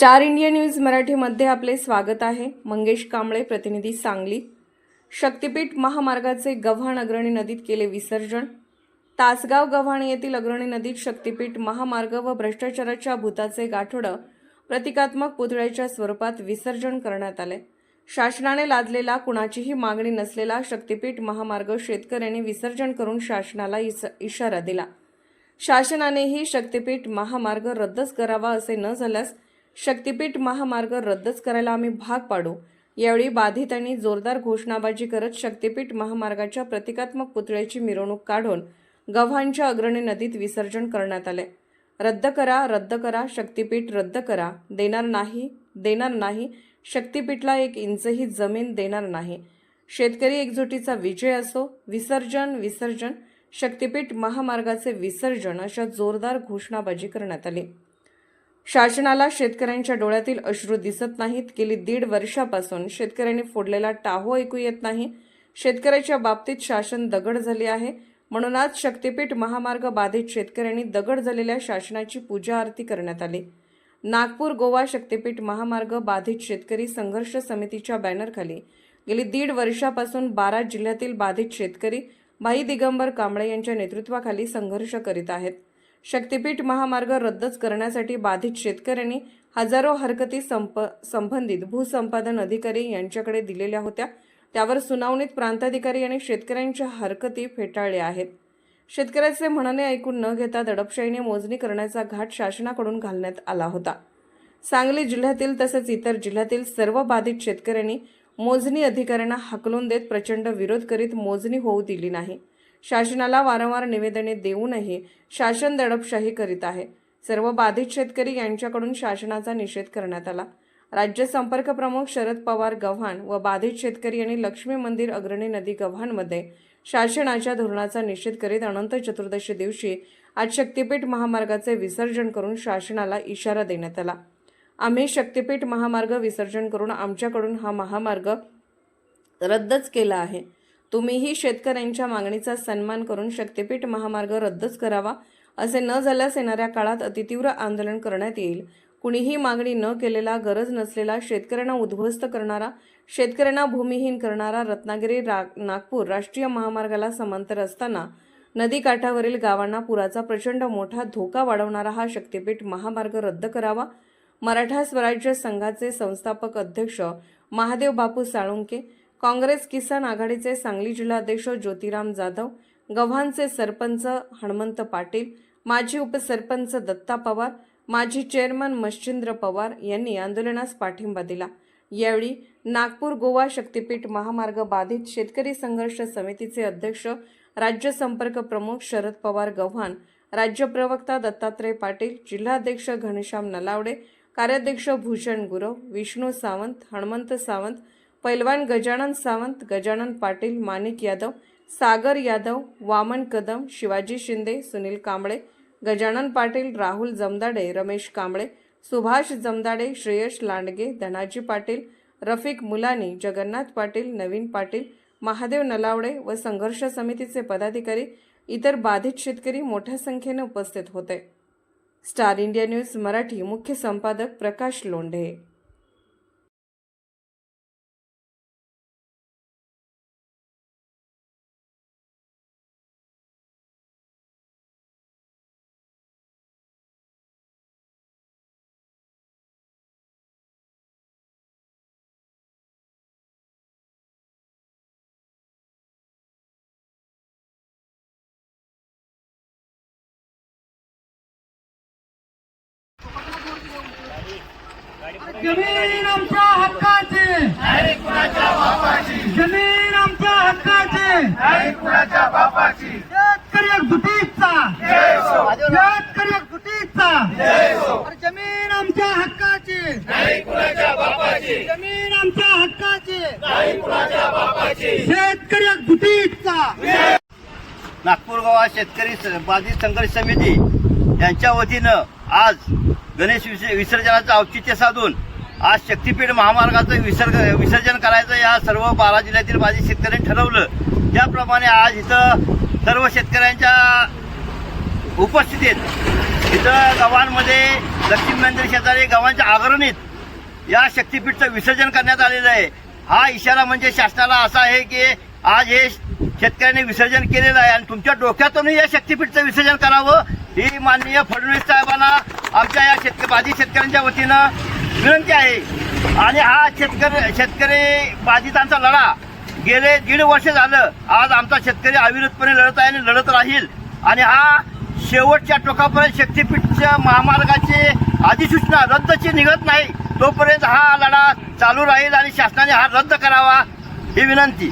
Star India news मराठीमध्ये आपले स्वागत आहे. मंगेश कांबळे प्रतिनिधी सांगली. शक्तिपीठ महामार्गाचे गव्हाण अग्रणी नदीत केले विसर्जन. तासगाव गव्हाण येथील अग्रणी नदीत शक्तिपीठ महामार्ग व भ्रष्टाचाराच्या भूताचे गाठोडं प्रतिकात्मक पुतळ्याच्या स्वरूपात विसर्जन करण्यात आले. शासनाने लादलेला कुणाचीही मागणी नसलेला शक्तिपीठ महामार्ग शेतकऱ्यांनी विसर्जन करून शासनाला इस- इशारा दिला. शासनानेही शक्तिपीठ महामार्ग रद्दच करावा असे न झाल्यास शक्तिपीठ महामार्ग रद्दच करायला आम्ही भाग पाडू. यावेळी बाधितांनी जोरदार घोषणाबाजी करत शक्तिपीठ महामार्गाच्या प्रतिकात्मक पुतळ्याची मिरवणूक काढून गव्हांच्या अग्रणी नदीत विसर्जन करण्यात आले. रद्द करा रद्द करा शक्तिपीठ रद्द करा. देणार नाही देणार नाही. शक्तिपीठला एक इंचही जमीन देणार नाही. शेतकरी एकजुटीचा विजय असो विसर्जन विसर्जन. शक्तिपीठ महामार्गाचे विसर्जन अशा जोरदार घोषणाबाजी करण्यात आली. शासनाला शेतकऱ्यांच्या डोळ्यातील अश्रू दिसत नाहीत. गेली दीड वर्षापासून शेतकऱ्यांनी फोडलेला टाहो ऐकू येत नाही. शेतकऱ्याच्या बाबतीत शासन दगड झाले आहे. म्हणून आज शक्तिपीठ महामार्ग बाधित शेतकऱ्यांनी दगड झालेल्या शासनाची पूजा आरती करण्यात आली. नागपूर गोवा शक्तिपीठ महामार्ग बाधित शेतकरी संघर्ष समितीच्या बॅनरखाली गेली दीड वर्षापासून बारा जिल्ह्यातील बाधित शेतकरी भाई दिगंबर कांबळे यांच्या नेतृत्वाखाली संघर्ष करीत आहेत. शक्तिपीठ महामार्ग रद्दच करण्यासाठी बाधित शेतकऱ्यांनी हजारो हरकती संप संबंधित भूसंपादन अधिकारी यांच्याकडे दिलेल्या होत्या. त्यावर सुनावणीत प्रांताधिकारी आणि शेतकऱ्यांच्या हरकती फेटाळल्या आहेत. शेतकऱ्याचे म्हणणे ऐकून न घेता दडपशाहीने मोजणी करण्याचा घाट शासनाकडून घालण्यात आला होता. सांगली जिल्ह्यातील तसेच इतर जिल्ह्यातील सर्व बाधित शेतकऱ्यांनी मोजणी अधिकाऱ्यांना हाकलून देत प्रचंड विरोध करीत मोजणी होऊ दिली नाही. शासनाला वारंवार निवेदने देऊनही शासन दडपशाही करीत आहे. सर्व बाधित शेतकरी यांच्याकडून शासनाचा निषेध करण्यात आला. राज्य संपर्क प्रमुख शरद पवार गव्हाण व बाधित शेतकरी आणि लक्ष्मी मंदिर अग्रणी नदी गव्हाणमध्ये शासनाच्या धोरणाचा निषेध करीत अनंत चतुर्दशी दिवशी आज शक्तिपीठ महामार्गाचे विसर्जन करून शासनाला इशारा देण्यात आला. आम्ही शक्तिपीठ महामार्ग विसर्जन करून आमच्याकडून हा महामार्ग रद्दच केला आहे. तुम्हीही शेतकऱ्यांच्या मागणीचा सन्मान करून शक्तिपीठ महामार्ग रद्दच करावा असे न झाल्यास येणाऱ्या काळात अतितीव्र आंदोलन करण्यात येईल. कुणीही मागणी न केलेला गरज नसलेला शेतकऱ्यांना उद्ध्वस्त करणारा शेतकऱ्यांना भूमिहीन करणारा रत्नागिरी रा नागपूर राष्ट्रीय महामार्गाला समांतर असताना नदीकाठावरील गावांना पुराचा प्रचंड मोठा धोका वाढवणारा हा शक्तिपीठ महामार्ग रद्द करावा. मराठा स्वराज्य संघाचे संस्थापक अध्यक्ष महादेव बापू साळुंके काँग्रेस किसान आघाडीचे सांगली जिल्हाध्यक्ष ज्योतिराम जाधव गव्हाणचे सरपंच हणमंत पाटील माजी उपसरपंच दत्ता पवार माजी चेअरमन मच्छिंद्र पवार यांनी आंदोलनास पाठिंबा दिला. यावेळी नागपूर गोवा शक्तिपीठ महामार्ग बाधित शेतकरी संघर्ष समितीचे अध्यक्ष राज्य संपर्क प्रमुख शरद पवार गव्हाण राज्य प्रवक्ता दत्तात्रय पाटील जिल्हाध्यक्ष घनश्याम नलावडे कार्याध्यक्ष भूषण गुरव विष्णू सावंत हणमंत सावंत पैलवान गजानन सावंत गजानन पाटील माणिक यादव सागर यादव वामन कदम शिवाजी शिंदे सुनील कांबळे गजानन पाटील राहुल जमदाडे रमेश कांबळे सुभाष जमदाडे श्रेयश लांडगे धनाजी पाटील रफिक मुलानी जगन्नाथ पाटील नवीन पाटील महादेव नलावडे व संघर्ष समितीचे पदाधिकारी इतर बाधित शेतकरी मोठ्या संख्येने उपस्थित होते. स्टार इंडिया न्यूज मराठी मुख्य संपादक प्रकाश लोंढे. जमीन आमच्या हक्काची. जमीन आमच्या हक्काची. शेतकरी एकजुटीचा शेतकरी एकजुटीचा जमीन आमच्या हक्काची. जमीन आमच्या हक्काची. शेतकरी एकजुटीचा नागपूर गावात शेतकरी बाधित संघर्ष समिती यांच्या वतीनं आज गणेश विसर्जनाचं औचित्य साधून आज शक्तीपीठ महामार्गाचं विसर्ग विसर्जन करायचं या सर्व बारा जिल्ह्यातील बाधित शेतकऱ्यांनी ठरवलं. त्याप्रमाणे आज इथं सर्व शेतकऱ्यांच्या उपस्थितीत इथं गावांमध्ये लक्ष्मी मंदिर शेजारी गावांच्या आगरणीत या शक्तीपीठचं विसर्जन करण्यात आलेलं आहे. हा इशारा म्हणजे शासनाला असा आहे की आज हे शेतकऱ्यांनी विसर्जन केलेलं आहे आणि तुमच्या डोक्यातूनही या शक्तीपीठचं विसर्जन करावं ही माननीय फडणवीस साहेबांना आमच्या या शेतकरी बाधित शेतकऱ्यांच्या वतीनं विनंती आहे. आणि हा शेतकरी शेतकरी बाधितांचा लढा. गेले दीड वर्ष झालं. आज आमचा शेतकरी अविरतपणे लढत आहे आणि लढत राहील. आणि हा शेवटच्या टोकापर्यंत शक्तीपीठच्या महामार्गाची अधिसूचना रद्दची निघत नाही. तोपर्यंत हा लढा चालू राहील आणि शासनाने हा रद्द करावा ही विनंती.